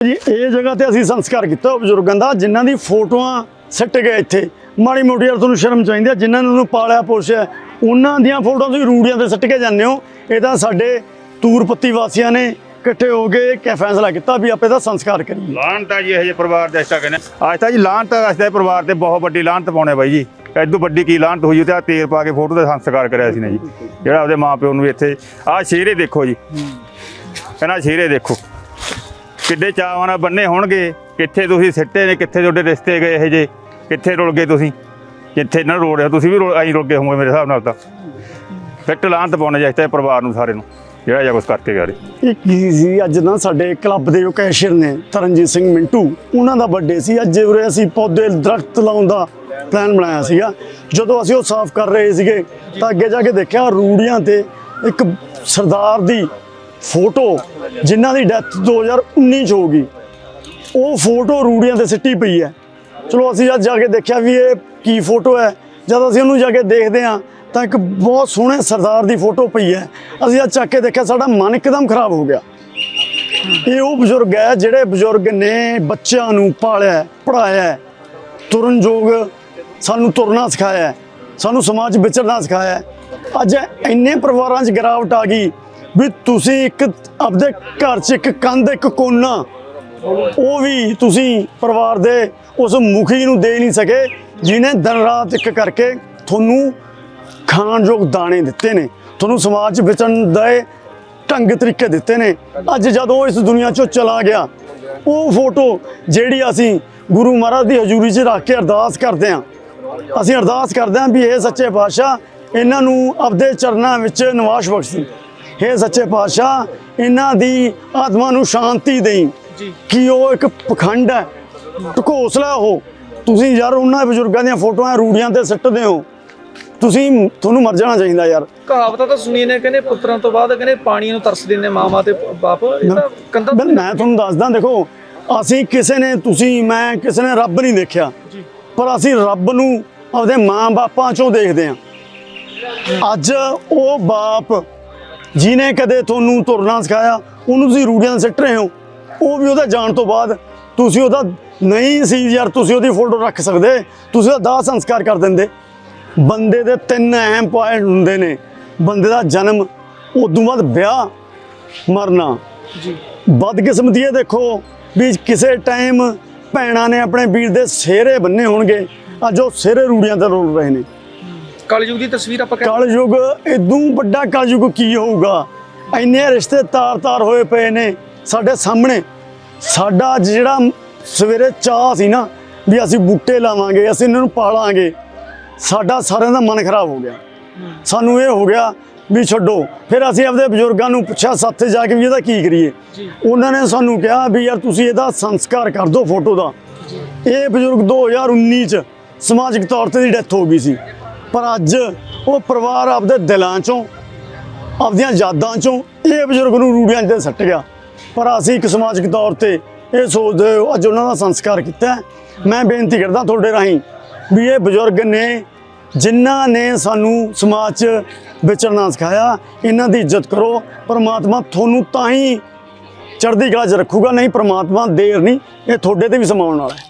ਜੀ, ਇਹ ਜਗ੍ਹਾ ਤੇ ਅਸੀਂ ਸੰਸਕਾਰ ਕੀਤਾ ਬਜ਼ੁਰਗਾਂ ਦਾ, ਜਿਨ੍ਹਾਂ ਦੀ ਫੋਟੋਆਂ ਸਿੱਟ ਗਏ ਇੱਥੇ। ਮਾੜੀ ਮੋਟੀ ਯਾਰ ਤੁਹਾਨੂੰ ਸ਼ਰਮ ਚਾਹੀਦੀ ਹੈ ਜਿਨ੍ਹਾਂ ਨੇ ਉਹਨੂੰ ਪਾਲਿਆ ਪੋਸ਼ਿਆ, ਉਹਨਾਂ ਦੀਆਂ ਫੋਟੋਆਂ ਤੁਸੀਂ ਰੂੜੀਆਂ ਤੇ ਸਿੱਟ ਕੇ ਜਾਂਦੇ ਹੋ। ਇਹ ਤਾਂ ਸਾਡੇ ਤੂਰਪੱਤੀ ਵਾਸੀਆਂ ਨੇ ਇਕੱਠੇ ਹੋ ਕੇ ਇੱਕ ਫੈਸਲਾ ਕੀਤਾ ਵੀ ਆਪੇ ਦਾ ਸੰਸਕਾਰ ਕਰੀਏ। ਲਾਹਨਤ ਆ ਜੀ, ਇਹ ਜੇ ਪਰਿਵਾਰ ਦੇ ਅਸਤਾ ਕਹਿੰਦੇ। ਅੱਜ ਤਾਂ ਜੀ ਲਾਹਨਤ ਅਸਤਾ ਦੇ ਪਰਿਵਾਰ ਤੇ ਬਹੁਤ ਵੱਡੀ ਲਾਹਨਤ ਪਾਉਣੇ ਬਾਈ ਜੀ। ਐਦੋਂ ਵੱਡੀ ਕੀ ਲਾਹਨਤ ਹੋਈ ਤੇ ਆ ਤੇਰ ਪਾ ਕੇ ਫੋਟੋ ਦਾ ਸੰਸਕਾਰ ਕਰਿਆ ਸੀ ਨੇ ਜੀ। ਜਿਹੜਾ ਉਹਦੇ ਮਾਪਿਓ ਨੂੰ ਵੀ ਇੱਥੇ, ਆਹ ਸ਼ੇਰੇ ਦੇਖੋ ਜੀ। ਕਹਿੰਦਾ ਸ਼ੇਰੇ ਦੇਖੋ। ਕਿੱਡੇ ਚਾਵਾਂ ਨਾਲ ਬੰਨੇ ਹੋਣਗੇ? ਕਿੱਥੇ ਤੁਸੀਂ ਸਿੱਟੇ ਨੇ? ਕਿੱਥੇ ਤੁਹਾਡੇ ਰਿਸ਼ਤੇ ਗਏ ਇਹ ਜੇ? ਕਿੱਥੇ ਰੁਲ ਗਏ ਤੁਸੀਂ? ਕਿੱਥੇ ਨਾ ਰੋੜਿਆ, ਤੁਸੀਂ ਵੀ ਰੁਲ- ਐਂ ਰੁਲ ਗਏ ਹੋਵੋਗੇ ਮੇਰੇ ਹਿਸਾਬ ਨਾਲ ਤਾਂ। ਫਿੱਟ ਲਾਹਨਤ ਪਾਉਣੇ ਚਾਹੀਦਾ ਪਰਿਵਾਰ ਨੂੰ ਸਾਰੇ ਨੂੰ, ਜਿਹੜਾ ਜਾਂ ਕੁਛ ਕਰਕੇ ਗਿਆ ਇਹ ਕੀ ਸੀ? ਅੱਜ ਨਾ ਸਾਡੇ ਕਲੱਬ ਦੇ ਜੋ ਕੈਸ਼ੀਅਰ ਨੇ, ਤਰਨਜੀਤ ਸਿੰਘ ਮਿੰਟੂ, ਉਹਨਾਂ ਦਾ ਬਰਥਡੇ ਸੀ। ਅੱਜ ਉਰੇ ਅਸੀਂ ਪੌਦੇ ਦਰਖਤ ਲਾਉਣ ਦਾ ਪਲਾਨ ਬਣਾਇਆ ਸੀਗਾ। ਜਦੋਂ ਅਸੀਂ ਉਹ ਸਾਫ਼ ਕਰ ਰਹੇ ਸੀਗੇ, ਤਾਂ ਅੱਗੇ ਜਾ ਕੇ ਦੇਖਿਆ ਰੂੜੀਆਂ ਤੇ ਇੱਕ ਸਰਦਾਰ ਦੀ ਫੋਟੋ ਜਿਨ੍ਹਾਂ ਦੀ ਡੈਥ 2019 ਚ ਹੋ ਗਈ ਉਹ ਫੋਟੋ ਰੂੜੀਆਂ ਤੇ ਸਿੱਟੀ ਪਈ ਹੈ। ਚਲੋ, ਅਸੀਂ ਜਦ ਜਾ ਕੇ ਦੇਖਿਆ ਵੀ ਇਹ ਕੀ ਫੋਟੋ ਹੈ। ਜਦ ਅਸੀਂ ਉਹਨੂੰ ਜਾ ਕੇ ਦੇਖਦੇ ਹਾਂ, ਤਾਂ ਇੱਕ ਬਹੁਤ ਸੋਹਣੇ ਸਰਦਾਰ ਦੀ ਫੋਟੋ ਪਈ ਹੈ। ਅਸੀਂ ਅੱਜ ਚੱਕ ਕੇ ਦੇਖਿਆ, ਸਾਡਾ ਮਨ ਇੱਕਦਮ ਖਰਾਬ ਹੋ ਗਿਆ। ਇਹ ਉਹ ਬਜ਼ੁਰਗ ਹੈ, ਜਿਹੜੇ ਬਜ਼ੁਰਗ ਨੇ ਬੱਚਿਆਂ ਨੂੰ ਪਾਲਿਆ ਪੜਾਇਆ ਤੁਰਨ ਯੋਗ ਸਾਨੂੰ ਤੁਰਨਾ ਸਿਖਾਇਆ ਸਾਨੂੰ ਸਮਾਜ 'ਚ ਵਿਚਰਨਾ ਸਿਖਾਇਆ ਅੱਜ ਇੰਨੇ ਪਰਿਵਾਰਾਂ 'ਚ ਗਿਰਾਵਟ ਆ ਗਈ ਵੀ ਤੁਸੀਂ ਇੱਕ ਆਪਦੇ ਘਰ 'ਚ ਇੱਕ ਕੰਧ, ਇੱਕ ਕੋਨਾ, ਉਹ ਵੀ ਤੁਸੀਂ ਪਰਿਵਾਰ ਦੇ ਉਸ ਮੁਖੀ ਨੂੰ ਦੇ ਨਹੀਂ ਸਕੇ ਜਿਨੇ ਦਿਨ ਰਾਤ ਇੱਕ ਕਰਕੇ ਤੁਹਾਨੂੰ ਖਾਣਯੋਗ ਦਾਣੇ ਦਿੱਤੇ ਨੇ, ਤੁਹਾਨੂੰ ਸਮਾਜ 'ਚ ਵਿਚਰਨ ਦੇ ਢੰਗ ਤਰੀਕੇ ਦਿੱਤੇ ਨੇ। ਅੱਜ ਜਦੋਂ ਇਸ ਦੁਨੀਆ 'ਚੋਂ ਚਲਾ ਗਿਆ, ਉਹ ਫੋਟੋ ਜਿਹੜੀ ਅਸੀਂ ਗੁਰੂ ਮਹਾਰਾਜ ਦੀ ਹਜ਼ੂਰੀ 'ਚ ਰੱਖ ਕੇ ਅਰਦਾਸ ਕਰਦੇ ਹਾਂ, ਅਸੀਂ ਅਰਦਾਸ ਕਰਦੇ ਹਾਂ ਵੀ ਇਹ ਸੱਚੇ ਪਾਤਸ਼ਾਹ ਇਹਨਾਂ ਨੂੰ ਆਪਦੇ ਚਰਨਾਂ ਵਿੱਚ ਨਿਵਾਸ ਬਖਸ਼ੀ। ਇਹ ਸੱਚੇ ਪਾਤਸ਼ਾਹ ਇਹਨਾਂ ਦੀ ਆਤਮਾ ਨੂੰ ਸ਼ਾਂਤੀ ਦੇਈ। ਕਿ ਉਹ ਇੱਕ ਪਖੰਡ ਹੈ? ਢਕੋਸਲਾ ਉਹ ਤੁਸੀਂ ਯਾਰ ਉਹਨਾਂ ਬਜ਼ੁਰਗਾਂ ਦੀਆਂ ਫੋਟੋਆਂ ਰੂੜੀਆਂ ਤੇ ਸਿੱਟਦੇ ਹੋ। ਤੁਸੀਂ ਤੁਹਾਨੂੰ ਮਰ ਜਾਣਾ ਚਾਹੀਦਾ ਯਾਰ। ਕਹਾਵਤਾਂ ਤਾਂ ਸੁਣੀ ਨੇ ਕਹਿੰਦੇ ਪੁੱਤਰਾਂ ਤੋਂ ਬਾਅਦ ਕਹਿੰਦੇ ਪਾਣੀ ਨੂੰ ਤਰਸਦੇ ਨੇ ਮਾਮਾ ਤੇ ਬਾਪ। ਇਹ ਤਾਂ ਕੰਦਾ ਮੈਂ ਤੁਹਾਨੂੰ ਦੱਸਦਾ ਦੇਖੋ ਅਸੀਂ ਕਿਸੇ ਨੇ ਤੁਸੀਂ ਮੈਂ ਕਿਸੇ ਨੇ ਰੱਬ ਨਹੀਂ ਦੇਖਿਆ। ਪਰ ਅਸੀਂ ਰੱਬ ਨੂੰ ਆਪਦੇ ਮਾਂ-ਬਾਪਾਂ ਚੋਂ ਦੇਖਦੇ ਹਾਂ। ਅੱਜ ਉਹ ਬਾਪ ਜਿਨੇ ਕਦੇ ਤੁਹਾਨੂੰ ਤੁਰਨਾ ਸਿਖਾਇਆ ਉਹਨੂੰ ਤੁਸੀਂ ਰੂੜੀਆਂ ਸਿੱਟ ਰਹੇ ਹੋ। ਉਹ ਵੀ ਉਹਦਾ ਜਾਣ ਤੋਂ ਬਾਅਦ ਤੁਸੀਂ ਉਹਦਾ ਨਹੀਂ ਸੀ ਯਾਰ ਤੁਸੀਂ ਉਹਦੀ ਫੋਟੋ ਰੱਖ ਸਕਦੇ ਤੁਸੀਂ ਉਹਦਾ ਦਾਹ ਸੰਸਕਾਰ ਕਰ ਦਿੰਦੇ। ਬੰਦੇ ਦੇ ਤਿੰਨ ਅਹਿਮ ਪੁਆਇੰਟ ਹੁੰਦੇ ਨੇ। ਬੰਦੇ ਦਾ ਜਨਮ ਉਦੋਂ ਬਾਅਦ ਵਿਆਹ ਮਰਨਾ। ਜੀ। ਬਦਕਿਸਮਤੀ ਇਹ ਦੇਖੋ ਵੀ ਕਿਸੇ ਟਾਈਮ ਭੈਣਾਂ ਨੇ ਆਪਣੇ ਵੀਰ ਦੇ ਸਿਹਰੇ ਬੰਨੇ ਹੋਣਗੇ। ਅੱਜ ਉਹ ਸਿਹਰੇ ਰੂੜੀਆਂ ਤੇ ਰੋਲ ਰਹੇ ਨੇ। ਕਲਯੁਗ ਦੀ ਤਸਵੀਰ ਆਪਾਂ ਕਹਿੰਦੇ ਕਲਯੁਗ ਇਦੋਂ ਵੱਡਾ ਕਲਯੁਗ ਕੀ ਹੋਊਗਾ? ਇੰਨੇ ਰਿਸ਼ਤੇ ਤਾਰ-ਤਾਰ ਹੋਏ ਪਏ ਨੇ ਸਾਡੇ ਸਾਹਮਣੇ। ਸਾਡਾ ਜਿਹੜਾ ਸਵੇਰੇ ਚਾਹ ਸੀ ਨਾ ਵੀ ਅਸੀਂ ਬੂਟੇ ਲਾਵਾਂਗੇ ਅਸੀਂ ਇਹਨਾਂ ਨੂੰ ਪਾਲਾਂਗੇ ਸਾਡਾ ਸਾਰਿਆਂ ਦਾ ਮਨ ਖਰਾਬ ਹੋ ਗਿਆ। ਸਾਨੂੰ ਇਹ ਹੋ ਗਿਆ ਵੀ ਛੱਡੋ ਫਿਰ ਅਸੀਂ ਆਪਦੇ ਬਜ਼ੁਰਗਾਂ ਨੂੰ ਪੁੱਛਿਆ ਸਾਥੇ ਜਾ ਕੇ ਵੀ ਇਹਦਾ ਕੀ ਕਰੀਏ? ਉਹਨਾਂ ਨੇ ਸਾਨੂੰ ਕਿਹਾ ਵੀ ਯਾਰ ਤੁਸੀਂ ਇਹਦਾ ਸੰਸਕਾਰ ਕਰ ਦਿਓ ਫੋਟੋ ਦਾ। ਇਹ ਬਜ਼ੁਰਗ 2019 ਚ ਸਮਾਜਿਕ ਤੌਰ ਤੇ ਦੀ ਡੈਥ ਹੋ ਗਈ ਸੀ। ਪਰ ਅੱਜ ਉਹ ਪਰਿਵਾਰ ਆਪਦੇ ਦਿਲਾਂ ਚੋਂ, ਆਪਦੀਆਂ ਯਾਦਾਂ ਚੋਂ ਇਹ ਬਜ਼ੁਰਗ ਨੂੰ ਰੂੜੀਆਂ 'ਤੇ ਸੱਟ ਗਿਆ। ਪਰ ਅਸੀਂ ਇੱਕ ਸਮਾਜਿਕ ਤੌਰ ਤੇ ਇਹ ਸੋਚਦੇ ਹੋ ਅੱਜ ਉਹਨਾਂ ਦਾ ਸੰਸਕਾਰ ਕੀਤਾ ਮੈਂ ਬੇਨਤੀ ਕਰਦਾ ਤੁਹਾਡੇ ਰਾਹੀਂ ਵੀ ਇਹ ਬਜ਼ੁਰਗ ਨੇ, ਜਿਨ੍ਹਾਂ ਨੇ ਸਾਨੂੰ ਸਮਾਜ 'ਚ ਵਿਚਰਨਾ ਸਿਖਾਇਆ, ਇਹਨਾਂ ਦੀ ਇੱਜ਼ਤ ਕਰੋ। ਪਰਮਾਤਮਾ ਤੁਹਾਨੂੰ ਤਾਂ ਹੀ ਚੜ੍ਹਦੀ ਕਲਾ 'ਚ ਰੱਖੂਗਾ, ਨਹੀਂ ਪਰਮਾਤਮਾ ਦੇਰ ਨਹੀਂ, ਇਹ ਤੁਹਾਡੇ ਤੇ ਵੀ ਸਮਾਉਣ ਵਾਲਾ ਹੈ।